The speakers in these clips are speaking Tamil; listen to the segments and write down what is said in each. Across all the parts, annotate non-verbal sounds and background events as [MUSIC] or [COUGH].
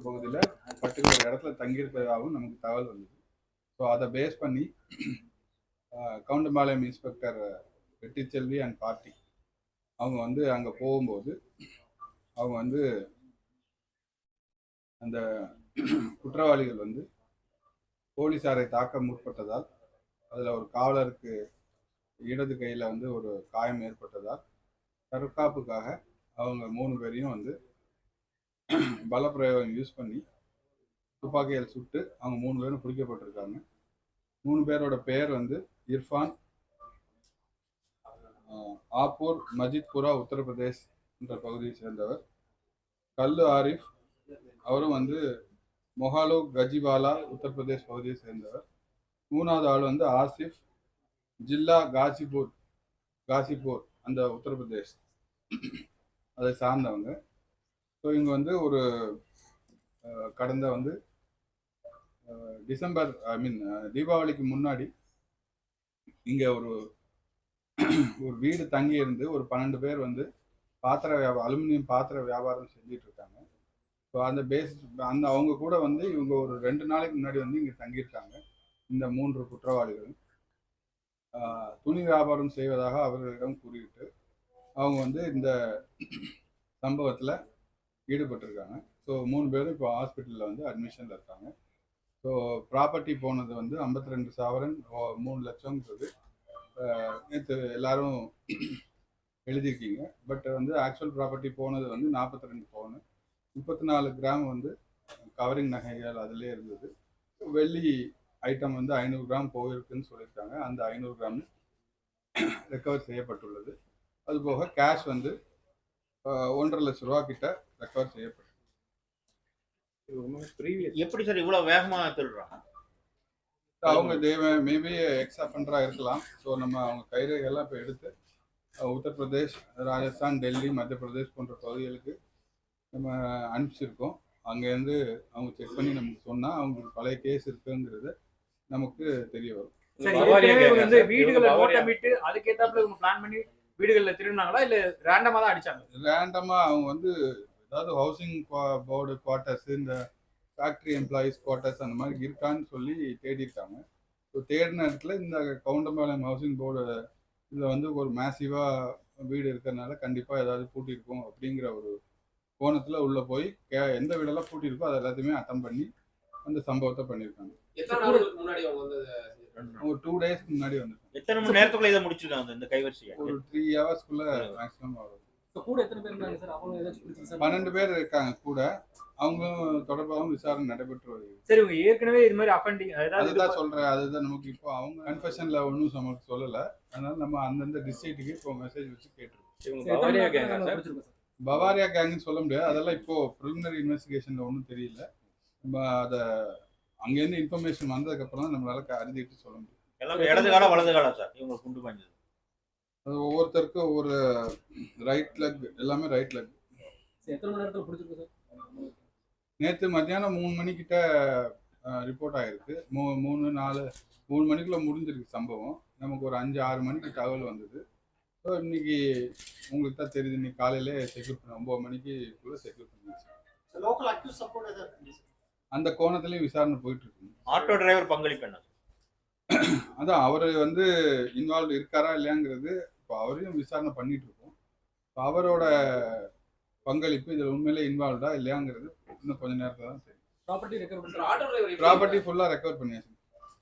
பகுதியில் பர்டிகுலர் இடத்துல தங்கியிருப்பதாகவும் நமக்கு தகவல் வந்தது. ஸோ அதை பேஸ் பண்ணி [CLEARS THROAT] Goundampalayam inspector Vettichelvi and party அவங்க வந்து அங்கே போகும்போது அவங்க வந்து அந்த [CLEARS THROAT] குற்றவாளிகள் வந்து போலீஸாரை தாக்க முற்பட்டதால் அதில் ஒரு காவலருக்கு இடது கையில் வந்து ஒரு காயம் ஏற்பட்டதால் தற்காப்புக்காக அவங்க மூணு பேரையும் வந்து [CLEARS THROAT] பலப்பிரயோகம் யூஸ் பண்ணி துப்பாக்கியால் சுட்டு அவங்க மூணு பேரும் பிடிக்கப்பட்டிருக்காங்க. மூணு பேரோட பெயர் வந்து இர்ஃபான் ஆப்பூர் மஜித்புரா உத்தரப்பிரதேஷ் என்ற பகுதியை சேர்ந்தவர். கல்லு ஆரிஃப் அவரும் வந்து மொஹாலோ கஜிவாலா உத்தரப்பிரதேஷ் பகுதியை சேர்ந்தவர். மூணாவது ஆள் வந்து ஆசிஃப் ஜில்லா காசிபூர் காசிபூர் அந்த உத்தரப்பிரதேஷ். [CLEARS THROAT] அதை சார்ந்தவங்க. ஸோ இங்கே வந்து ஒரு கடந்த வந்து டிசம்பர் ஐ மீன் தீபாவளிக்கு முன்னாடி இங்கே ஒரு ஒரு வீடு தங்கி இருந்து ஒரு பன்னெண்டு பேர் வந்து பாத்திர வியாபாரம் அலுமினியம் பாத்திர வியாபாரம் செஞ்சிட்டு இருக்காங்க. ஸோ அந்த பேஸ் அந்த அவங்க கூட வந்து இவங்க ஒரு ரெண்டு நாளைக்கு முன்னாடி வந்து இங்கே தங்கியிருக்காங்க. இந்த மூன்று குற்றவாளிகளும். துணி வியாபாரம் செய்வதாக அவர்களிடம் கூறிவிட்டு அவங்க வந்து இந்த சம்பவத்தில் ஈடுபட்டிருக்காங்க. ஸோ மூணு பேரும் இப்போ ஹாஸ்பிட்டலில் வந்து அட்மிஷனில் இருக்காங்க. ஸோ ப்ராப்பர்ட்டி போனது வந்து ஐம்பத்தி ரெண்டு சாவரன் ஓ- மூணு லட்சம்ன்றது நேற்று எல்லாரும் எழுதியிருக்கீங்க. பட் வந்து ஆக்சுவல் ப்ராப்பர்ட்டி போனது வந்து நாற்பத்தி ரெண்டு பவுனு. முப்பத்தி நாலு கிராம் வந்து கவரிங் நகைகள் அதிலே இருந்தது. வெள்ளி ஐட்டம் வந்து ஐநூறு கிராம் போயிருக்குன்னு சொல்லியிருக்காங்க. அந்த ஐநூறு கிராம் ரெக்கவர் செய்யப்பட்டுள்ளது. அதுபோக கேஷ் வந்து ஒன்றரை லட்ச ரூபா கிட்ட ரெக்கவர் செய்யப்பட்டது. எப்படி சார் இவ்வளவு வேகமா திருடுறாங்க அவங்க தேவ மேபி எக்ஸ் அஃபண்டராக இருக்கலாம். ஸோ நம்ம அவங்க கைரேகையெல்லாம் இப்போ எடுத்து உத்தரப்பிரதேஷ் ராஜஸ்தான் டெல்லி மத்திய பிரதேஷ் போன்ற பகுதிகளுக்கு நம்ம அனுப்பிச்சிருக்கோம். அங்கேருந்து அவங்க செக் பண்ணி நமக்கு சொன்னால் அவங்களுக்கு பழைய கேஸ் இருக்குங்கிறது நமக்கு தெரிய வரும். வீடுகளை அதுக்கேத்தாப்புல இவங்க பிளான் பண்ணி வீடுகள்ல திருடினாங்களா இல்ல ரேண்டமா தான் அடிச்சாங்க? ரேண்டமாக அவங்க வந்து ஏதாவது ஹவுசிங் போர்டு குவார்ட்டர்ஸ் இந்த ஃபேக்ட்ரி எம்ப்ளாயீஸ் குவார்ட்டர்ஸ் அந்த மாதிரி இருக்கான்னு சொல்லி தேடி இருக்காங்க ஸோ தேடின இடத்துல இந்த கவுண்டம்பாளையம் ஹவுசிங் போர்டு இதில் வந்து ஒரு மேசிவாக வீடு இருக்கிறதுனால கண்டிப்பாக ஏதாவது பூட்டியிருக்கும் அப்படிங்கிற ஒரு கோணத்தில் உள்ளே போய் கே எந்த வீடெல்லாம் பூட்டியிருக்கோ அது எல்லாத்தையுமே அட்டம் பண்ணி அந்த சம்பவத்தை பண்ணியிருக்காங்க. ஒரு டூ டேஸ்க்கு முன்னாடி வந்து எத்தனை மணி நேரத்துக்குள்ள இதை முடிச்சிருக்காங்க இந்த கைவரிசையை? ஒரு த்ரீ ஹவர்ஸ்க்குள்ளே மேக்ஸிமம் ஆகும் இப்ப கூட எத்தனை பேர் இருக்காங்க சார்? அவங்க ஏதாச்சும் பிடிச்சிருக்கு சார். பன்னெண்டு பேர் இருக்காங்க கூட. அவங்களும் தொடர்பாகவும் விசாரணை நடைபெற்று வருகிறது. சரி இவங்க ஏற்கனவே இது மாதிரி அஃபண்டிங் அதுதான் சொல்றேன். அதுதான் நமக்கு இப்போ அவங்க கன்ஃபெஷன்ல ஒன்றும் நமக்கு சொல்லல. அதனால நம்ம அந்தந்த டிஸ்ட்ரிக்ட்டுக்கு இப்போ மெசேஜ் வச்சு கேட்டிருக்கோம் பவாரியா கேங்னு சொல்ல முடியாது. அதெல்லாம் இப்போ ப்ரிலிமினரி இன்வெஸ்டிகேஷன்ல ஒன்றும் தெரியல. நம்ம அதை அங்கேருந்து இன்ஃபர்மேஷன் வந்ததுக்கு அப்புறம் தான் நம்மளால அறிஞ்சிட்டு சொல்ல முடியும். எல்லாமே இடது காலம் வலது காலம் சார்? இவங்க குண்டு பாய்ஞ்சது அது ஒவ்வொருத்தருக்கும் ஒவ்வொரு ரைட் லெக் எல்லாமே ரைட் லெக் எத்தனை மணி நேரத்துல பிடிச்சிருக்கோம் சார்? நேற்று மத்தியானம் மூணு மணிக்கிட்ட ரிப்போர்ட் ஆயிருக்கு. மூ மூணு நாலு மூணு மணிக்குள்ள முடிஞ்சிருக்கு சம்பவம். நமக்கு ஒரு அஞ்சு ஆறு மணிக்கு தகவல் வந்தது. ஸோ இன்னைக்கு உங்களுக்கு தான் தெரியுது இன்னைக்கு காலையிலே செக்யூர் பண்ண ஒம்பது மணிக்குள்ள செக்யூர் பண்ணிடுச்சு லோக்கல் அக்யூஸ் சப்போர்ட் ஏதாவது அந்த கோணத்துலேயும் விசாரணை போயிட்டு இருக்கு ஆட்டோ டிரைவர் பங்களிப்பு என்ன? அதான் அவர் வந்து இன்வால்வ் இருக்காரா இல்லையாங்கிறது இப்போ அவரையும் விசாரணை பண்ணிட்டு இருக்கோம் இப்போ அவரோட பங்களிப்பு இதில் உண்மையிலே இன்வால்வ்டா இல்லையாங்கிறது இன்னும் கொஞ்ச நேரத்தில் தான் தெரியும். ப்ராப்பர்ட்டி ரெக்கவர் பண்ணுறாங்க ஆட்டோ டிரைவர் ப்ராப்பர்ட்டி ஃபுல்லாக ரெக்கவர் பண்ணியாச்சு.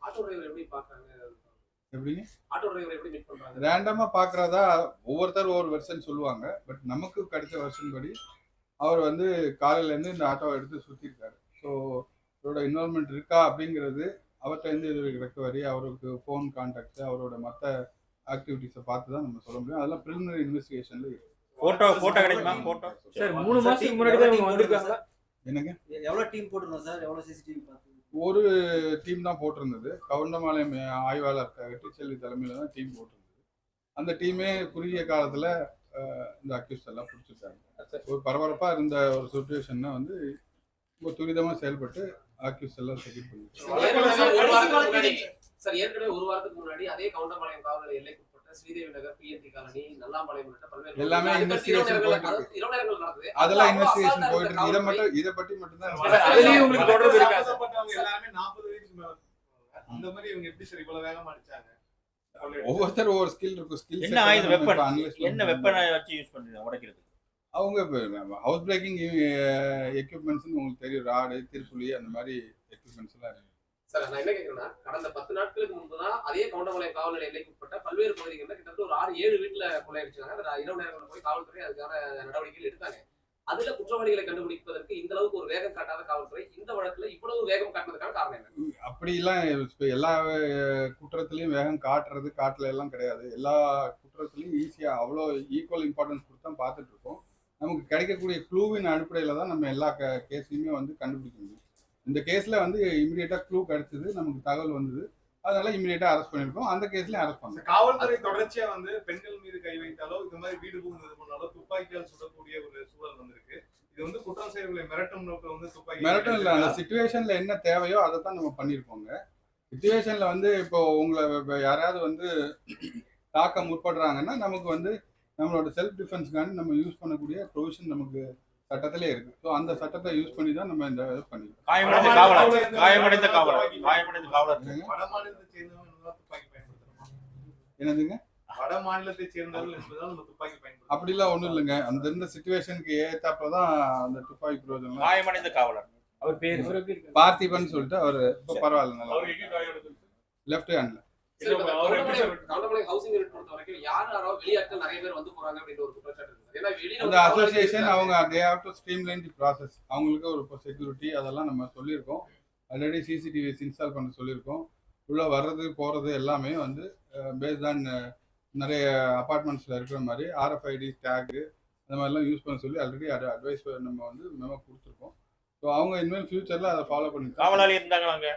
ஆட்டோ டிரைவர் எப்படி பாக்குறாங்க எப்படி? ஆட்டோ டிரைவர் எப்படி மீட் பண்றாங்க? ரேண்டமா பாக்குறதா ஒவ்வொருத்தர் ஒவ்வொரு வெர்ஷன் சொல்லுவாங்க. பட் நமக்கு கிடைச்ச வெர்ஷன் படி அவர் வந்து காலையில இருந்து இந்த ஆட்டோவை எடுத்து சுத்திருக்காரு ஸோ அவரோட இன்வால்மெண்ட் இருக்கா அப்படிங்கிறது அவர்கிட்ட இருந்து இது ரெக்கவரி அவருக்கு ஃபோன் கான்டாக்ட் அவரோட மற்ற ஆக்டிவிட்டிஸை பார்த்து தான் நம்ம சொல்ல முடியும். அதெல்லாம் ப்ரிலிமினரி இன்வெஸ்டிகேஷன்ல இருக்கு. போட்டோ போட்டோ கிடைக்குமா? போட்டோ சார் மூணு மாசத்துக்கு முன்னாடி தான் இவங்க வந்திருக்காங்க. என்னங்க? எவ்வளவு டீம் போட்டுருந்தோம் சார்? எவ்வளவு சிசிடிவி பார்த்து ஒரு டீம் தான் போட்டிருந்தது. கவுண்டமாலயம் ஆய்வாளர் வெற்றிச்செல்வி தலைமையில தான் டீம் போட்டிருந்தது. அந்த டீமே குறுகிய காலத்துல இந்த அக்யூஸ் எல்லாம் பிடிச்சிருக்காங்க ஒரு பரபரப்பா இருந்த ஒரு சுச்சுவேஷன்னா வந்து ரொம்ப துரிதமா செயல்பட்டு அக்யூஸ் எல்லாம் வாரத்துக்கு முன்னாடி சார் ஏற்கனவே ஒரு வாரத்துக்கு முன்னாடி அதே கவுண்டம்பாளையம் காவல் எல்லைக்குட்பட்ட ஸ்ரீதேவி நகர் பிஎன்டி காலனி நல்லாம்பாளையம் உள்ளிட்ட பல்வேறு எல்லாமே investigation இரவு நடக்குது. அதெல்லாம் இன்வெஸ்டிகேஷன் போயிட்டு இருக்கு. இதை மட்டும் இதை பற்றி மட்டும் தான் அதுலயும் உங்களுக்கு தொடர்பு இருக்கா எல்லாருமே 40 வயசுக்கு மேல. அந்த மாதிரி இவங்க எப்படி சார் இவ்வளவு வேகமா அடிச்சாங்க? ஒவ்வொருத்தர் ஒவ்வொரு ஸ்கில் இருக்கும் ஸ்கில் என்ன ஆயுதம் வெப்பன் என்ன வெப்பனை வச்சு யூஸ் பண்றீங்க? உடைக்கிறது அவங்க ஹவுஸ் பிரேக்கிங் எக்யூப்மெண்ட்ஸ் உங்களுக்கு தெரியும். ராடு திருப்புளி அந்த மாதிரி எக்யூப்மெண்ட்ஸ் எல்லாம் இருக்கு. சார் நான் என்ன கேக்குறேன்னா கடந்த பத்து நாட்களுக்கு முன்பு தான் அதே கவுண்டமலை காவல் நிலைய எல்லைக்கு உட்பட்ட பல்வேறு பகுதிகளில் கிட்டத்தட்ட ஒரு ஆறு ஏழு வீட்டுல கொள்ளையடிச்சாங்க அந்த இரவு நேரங்களில் போய் காவல்துறை அதுக்கான நடவடிக்கைகள் எடுத்தாங்க. அதுல குற்றவாளிகளை கண்டுபிடிப்பதற்கு இந்த அளவுக்கு ஒரு வேகம் காட்டாத காவல்துறை இந்த வழக்குல இவ்வளவு வேகம் காட்டுனதுக்கான காரணம் என்ன? அப்படிலாம் இப்ப எல்லா குற்றத்துலயும் வேகம் காட்டுறது காட்டல எல்லாம் கிடையாது. எல்லா குற்றத்துலயும் ஈஸியா அவ்வளோ ஈக்குவல் இம்பார்ட்டன்ஸ் கொடுத்து தான் பார்த்துட்டு இருக்கோம். நமக்கு கிடைக்கக்கூடிய க்ளூவின் அடிப்படையில தான் நம்ம எல்லா கேஸையுமே வந்து கண்டுபிடிக்க முடியும். இந்த கேஸ்ல வந்து இமிடியேட்டா க்ளூ கிடைச்சது நமக்கு தகவல் வந்தது. அதனால இமிடியேட்டா அரெஸ்ட் பண்ணிருக்கோம். அந்த கேஸ்லயும் அரெஸ்ட் பண்ணோம். காவல்துறை தொடர்ச்சியா வந்து பெண்கள் மீது கை வைத்தாலோ இந்த மாதிரி வீடு புகுந்தது பண்ணாலோ துப்பாக்கியால் சுடக்கூடிய ஒரு சூழல் வந்திருக்கு. இது வந்து குற்றம் செய்யவில்லை மிரட்டும் நோக்கில் வந்து துப்பாக்கி மிரட்டும் இல்லை. அந்த சுச்சுவேஷன்ல என்ன தேவையோ அதை தான் நம்ம பண்ணியிருக்கோங்க சுச்சுவேஷன்ல வந்து இப்போ உங்களை யாராவது வந்து தாக்க முற்படுறாங்கன்னா நமக்கு வந்து நம்மளோட செல்ஃப் டிஃபென்ஸ்க்காண்டி நம்ம யூஸ் பண்ணக்கூடிய ப்ரொவிஷன் நமக்கு சட்டத்திலே இருக்கு. ஸோ அந்த சட்டத்தை யூஸ் பண்ணி தான் நம்ம இந்த இது பண்ணிருக்கோம் காயமடைந்த காவலர். காயமடைந்த காவலர். காயமடைந்த காவலர். என்னதுங்க? வட மாநிலத்தை சேர்ந்தவர்கள் என்பதால் நம்ம துப்பாக்கி பயன்படுத்துறோம் அப்படிலாம் ஒன்றும் இல்லைங்க. அந்த இந்த சுச்சுவேஷனுக்கு ஏத்தாப்புல தான் அந்த துப்பாக்கி பிரயோஜனம். காயமடைந்த காவலர். அவர் பேர்? பார்த்திபன் சொல்லிட்டு அவர் இப்போ பரவாயில்ல லெஃப்ட் ஹேண்ட்ல சரி, இப்ப அவர் எப்படி கவுண்டமலை கவுண்டமலை ஹவுசிங் யூனிட் பொறுத்த வரைக்கும் யார் யாரோ வெளியாட்கள் நிறைய பேர் வந்து போறாங்க அப்படின்ற ஒரு குற்றச்சாட்டு இருக்குது. ஏன்னா வெளியில அந்த அசோசியேஷன் அவங்க they have to streamline the process அவங்களுக்கு ஒரு செக்யூரிட்டி அதெல்லாம் நம்ம சொல்லியிருக்கோம். ஆல்ரெடி சிசிடிவிஸ் இன்ஸ்டால் பண்ண சொல்லியிருக்கோம். உள்ள வர்றது போறது எல்லாமே வந்து பேஸ்ட் ஆன் நிறைய அபார்ட்மெண்ட்ஸ்ல இருக்கிற மாதிரி ஆர்எஃப்ஐடி டேகு அந்த மாதிரிலாம் யூஸ் பண்ண சொல்லி ஆல்ரெடி அட்வைஸ் நம்ம வந்து மெமோ கொடுத்துருக்கோம். ஸோ அவங்க இனிமேல் ஃபியூச்சர்ல அதை ஃபாலோ பண்ணி காவலாளி இருந்தாங்க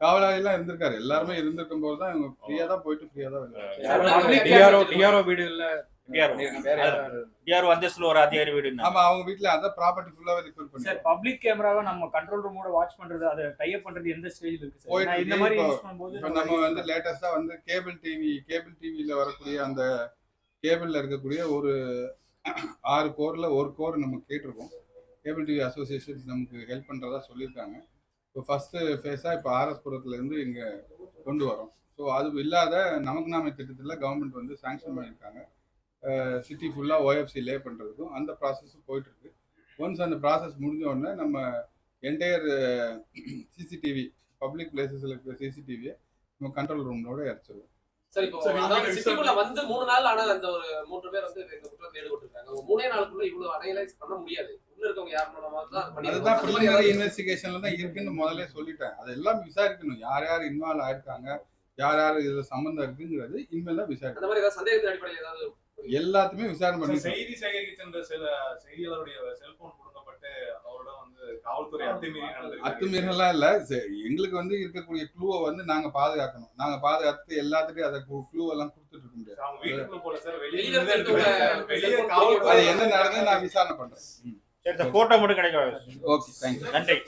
காவலாளிலாம் இருந்திருக்காரு. எல்லாருமே இருந்திருக்கும் போது தான் இவங்க ஃப்ரீயா தான் போயிட்டு ஃப்ரீயா தான் டிஆர்ஓ அந்தஸ்துல ஒரு அதிகாரி வீடு ஆமா அவங்க வீட்ல அதான் ப்ராப்பர்ட்டி ஃபுல்லாவே ரிப்பேர் பண்ணி சார் பப்ளிக் கேமராவை நம்ம கண்ட்ரோல் ரூமோட வாட்ச் பண்றது அதை டைப் பண்றது எந்த ஸ்டேஜ்ல இருக்கு சார்? இந்த. மாதிரி யூஸ் பண்ணும்போது நம்ம வந்து லேட்டஸ்டா வந்து கேபிள் டிவி கேபிள் டிவியில வரக்கூடிய அந்த கேபிள்ல இருக்கக்கூடிய ஒரு ஆறு கோர்ல ஒரு கோர் நம்ம கேட்டிருக்கோம். கேபிள் டிவி அசோசியேஷன் நமக்கு ஹெல்ப் பண்றதா சொல்லியிருக்காங்க. இப்போ ஃபர்ஸ்ட் ஃபேஸா இப்போ ஆர்எஸ் புரத்துல இருந்து இங்க கொண்டு வரோம். ஸோ அது இல்லாத நமக்கு நாம திட்டத்தில் கவர்மெண்ட் வந்து சாங்ஷன் பண்ணியிருக்காங்க. சிட்டி ஃபுல்லாக ஓஎஃப்சி லே பண்ணுறதுக்கும் அந்த ப்ராசஸும் போயிட்டு இருக்கு. ஒன்ஸ் அந்த ப்ராசஸ் முடிஞ்ச உடனே நம்ம என்டையர் சிசிடிவி பப்ளிக் பிளேசஸில் இருக்கிற சிசிடிவியை நம்ம கண்ட்ரோல் ரூமோட இறச்சிருவோம். சரி இப்போ வந்து மூணு நாள் ஆன அந்த ஒரு மூன்று பேர் வந்து இந்த ஈடுபட்டிருக்காங்க மூணே நாளுக்குள்ள இவ்வளவு அனலைஸ் பண்ண முடியாது. அதுதான் ப்ரிலிமினரி இன்வெஸ்டிகேஷன்ல தான் இருக்குன்னு முதல்ல சொல்லிட்டேன். அதெல்லாம் விசாரிக்கணும். யார் யார் இன்வால்வ் ஆயிருக்காங்க? யார் யார் இதுல சம்பந்தம் இருக்குங்கிறது இனிமேல் தான் விசாரிக்கணும். அந்த மாதிரி ஏதாவது சந்தேகத்தின் அடிப்படையில் ஏதாவது எல்லாத்தையுமே விசாரணை பண்ணி செய்தி சேகரிக்க சென்ற சில செய்தியாளருடைய செல்போன் கொடுக்கப்பட்டு அவரோட வந்து காவல்துறை அத்துமீறி அத்துமீறலாம் இல்ல. எங்களுக்கு வந்து இருக்கக்கூடிய க்ளூவை வந்து நாங்க பாதுகாக்கணும். நாங்க பாதுகாத்து எல்லாத்துக்கும் அதை க்ளூ எல்லாம் கொடுத்துட்டு இருக்க முடியாது. அது என்ன நடந்தது நான் விசாரணை பண்றேன். சரி மட்டும் கிடைக்கும் ஓகே தேங்க்யூ நன்றி.